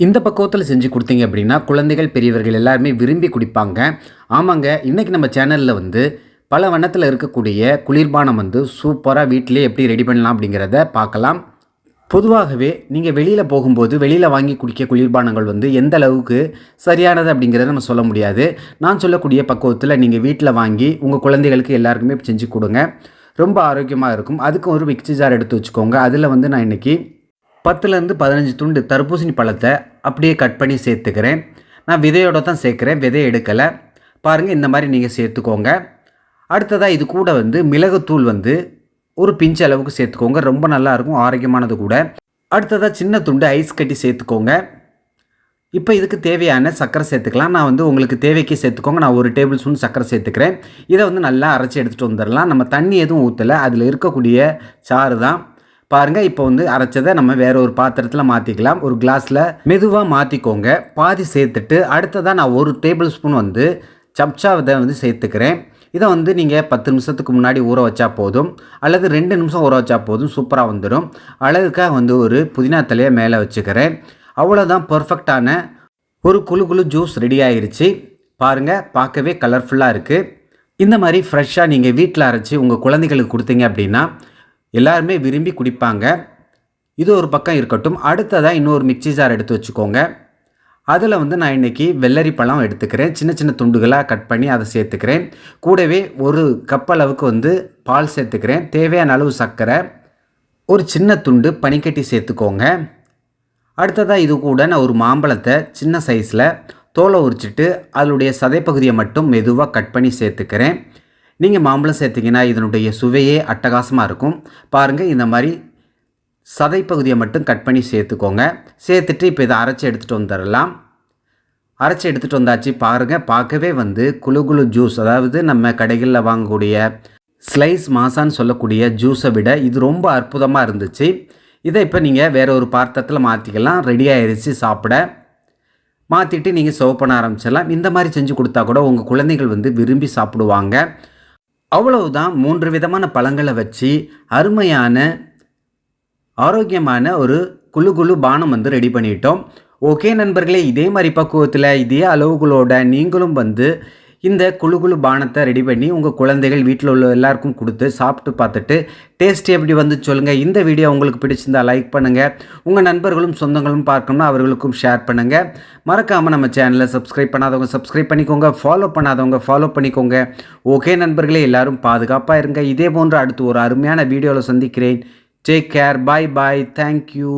இந்த பக்குவத்தில் செஞ்சு கொடுத்தீங்க அப்படின்னா குழந்தைகள் பெரியவர்கள் எல்லாருமே விரும்பி குடிப்பாங்க. ஆமாங்க இன்றைக்கி நம்ம சேனலில் வந்து பல வண்ணத்தில் இருக்கக்கூடிய குளிர்பானம் வந்து சூப்பராக வீட்டிலே எப்படி ரெடி பண்ணலாம் அப்படிங்கிறத பார்க்கலாம். பொதுவாகவே நீங்கள் வெளியில் போகும்போது வெளியில் வாங்கி குடிக்க குளிர்பானங்கள் வந்து எந்த அளவுக்கு சரியானது அப்படிங்கிறத நம்ம சொல்ல முடியாது. நான் சொல்லக்கூடிய பக்குவத்தில் நீங்கள் வீட்டில் வாங்கி உங்கள் குழந்தைகளுக்கு எல்லாருக்குமே செஞ்சு கொடுங்க. ரொம்ப ஆரோக்கியமாக இருக்கும். அதுக்கு ஒரு மிக்சி ஜார் எடுத்து வச்சுக்கோங்க. அதில் வந்து நான் இன்றைக்கி பத்துலேருந்து பதினஞ்சு துண்டு தர்பூசணி பழத்தை அப்படியே கட் பண்ணி சேர்த்துக்கிறேன். நான் விதையோடு தான் சேர்க்குறேன் விதையை எடுக்கலை. பாருங்கள் இந்த மாதிரி நீங்கள் சேர்த்துக்கோங்க. அடுத்ததாக இது கூட வந்து மிளகுத்தூள் வந்து ஒரு பிஞ்ச் அளவுக்கு சேர்த்துக்கோங்க. ரொம்ப நல்லாயிருக்கும் ஆரோக்கியமானது கூட. அடுத்ததாக சின்ன துண்டு ஐஸ் கட்டி சேர்த்துக்கோங்க. இப்போ இதுக்கு தேவையான சர்க்கரை சேர்த்துக்கலாம். நான் வந்து உங்களுக்கு தேவைக்கு சேர்த்துக்கோங்க. நான் ஒரு டேபிள் ஸ்பூன் சர்க்கரை சேர்த்துக்கிறேன். இதை வந்து நல்லா அரைச்சி எடுத்துகிட்டு வந்துடலாம். நம்ம தண்ணி எதுவும் ஊற்றலை அதில் இருக்கக்கூடிய சாறு தான். பாருங்கள் இப்போ வந்து அரைச்சதை நம்ம வேற ஒரு பாத்திரத்தில் மாற்றிக்கலாம் ஒரு கிளாஸில் மெதுவாக மாற்றிக்கோங்க பாதி சேர்த்துட்டு அடுத்ததாக நான் ஒரு டேபிள் ஸ்பூன் வந்து சப்சாவதை வந்து சேர்த்துக்கிறேன். இதை வந்து நீங்கள் பத்து நிமிஷத்துக்கு முன்னாடி ஊற வச்சா போதும். அல்லது ரெண்டு நிமிஷம் ஊற வச்சா போதும். சூப்பராக வந்துடும் அழகுக்காக வந்து ஒரு புதினா தலையை மேலே வச்சுக்கிறேன். அவ்வளோதான் பர்ஃபெக்டான ஒரு குழு குழு ஜூஸ் ரெடி ஆயிடுச்சு பாருங்கள் பார்க்கவே கலர்ஃபுல்லாக இருக்குது இந்த மாதிரி ஃப்ரெஷ்ஷாக நீங்கள் வீட்டில் அரைச்சி உங்கள் குழந்தைகளுக்கு கொடுத்தீங்க அப்படின்னா எல்லாருமே விரும்பி குடிப்பாங்க. இது ஒரு பக்கம் இருக்கட்டும். அடுத்ததாக இன்னொரு மிக்சி ஜார் எடுத்து வச்சுக்கோங்க. அதில் வந்து நான் இன்றைக்கி வெள்ளரி பழம் எடுத்துக்கிறேன். சின்ன சின்ன துண்டுகளாக கட் பண்ணி அதை சேர்த்துக்கிறேன். கூடவே ஒரு கப் அளவுக்கு வந்து பால் சேர்த்துக்கிறேன். தேவையான அளவு சர்க்கரை ஒரு சின்ன துண்டு பனிக்கட்டி சேர்த்துக்கோங்க. அடுத்ததாக இது கூட நான் ஒரு மாம்பழத்தை சின்ன சைஸில் தோலை உரிச்சிட்டு அதனுடைய சதைப்பகுதியை மட்டும் மெதுவாக கட் பண்ணி சேர்த்துக்கிறேன். நீங்கள் மாம்பழம் சேர்த்திங்கன்னா இதனுடைய சுவையே அட்டகாசமாக இருக்கும். பாருங்கள் இந்த மாதிரி சதைப்பகுதியை மட்டும் கட் பண்ணி சேர்த்துக்கோங்க. சேர்த்துட்டு இப்போ இதை அரைச்சி எடுத்துகிட்டு வந்துடலாம். அரைச்சி எடுத்துகிட்டு வந்தாச்சு பாருங்கள் பார்க்கவே வந்து குழு குழு ஜூஸ் அதாவது நம்ம கடைகளில் வாங்கக்கூடிய ஸ்லைஸ் மாசான்னு சொல்லக்கூடிய ஜூஸை விட இது ரொம்ப அற்புதமாக இருந்துச்சு. இதை இப்போ நீங்கள் வேறு ஒரு பாத்திரத்தில் மாற்றிக்கலாம் ரெடி ஆயிடுச்சு சாப்பிட. மாற்றிட்டு நீங்கள் சர்வ் பண்ண ஆரம்பிச்சிடலாம். இந்த மாதிரி செஞ்சு கொடுத்தா கூட உங்கள் குழந்தைகள் வந்து விரும்பி சாப்பிடுவாங்க. அவ்வளவுதான் மூன்று விதமான பழங்களை வச்சு அருமையான ஆரோக்கியமான ஒரு குழு குழு பானம் வந்து ரெடி பண்ணிட்டோம். ஓகே நண்பர்களே இதே மாதிரி பக்குவத்தில் இதே அளவுகளோட நீங்களும் வந்து இந்த குழு குழு பானத்தை ரெடி பண்ணி உங்கள் குழந்தைகள் வீட்டில் உள்ள எல்லாருக்கும் கொடுத்து சாப்பிட்டு பார்த்துட்டு டேஸ்ட் எப்படி வந்து சொல்லுங்கள் இந்த வீடியோ உங்களுக்கு பிடிச்சிருந்தா லைக் பண்ணுங்கள் உங்கள் நண்பர்களும் சொந்தங்களும் பார்க்கணும்னா அவர்களுக்கும் ஷேர் பண்ணுங்கள் மறக்காமல் நம்ம சேனலை சப்ஸ்கிரைப் பண்ணாதவங்க சப்ஸ்கிரைப் பண்ணிக்கோங்க. ஃபாலோ பண்ணாதவங்க ஃபாலோ பண்ணிக்கோங்க. ஓகே நண்பர்களே எல்லாரும் பாதுகாப்பாக இருங்க. இதே போன்று அடுத்து ஒரு அருமையான வீடியோவில் சந்திக்கிறேன். Take care bye bye thank you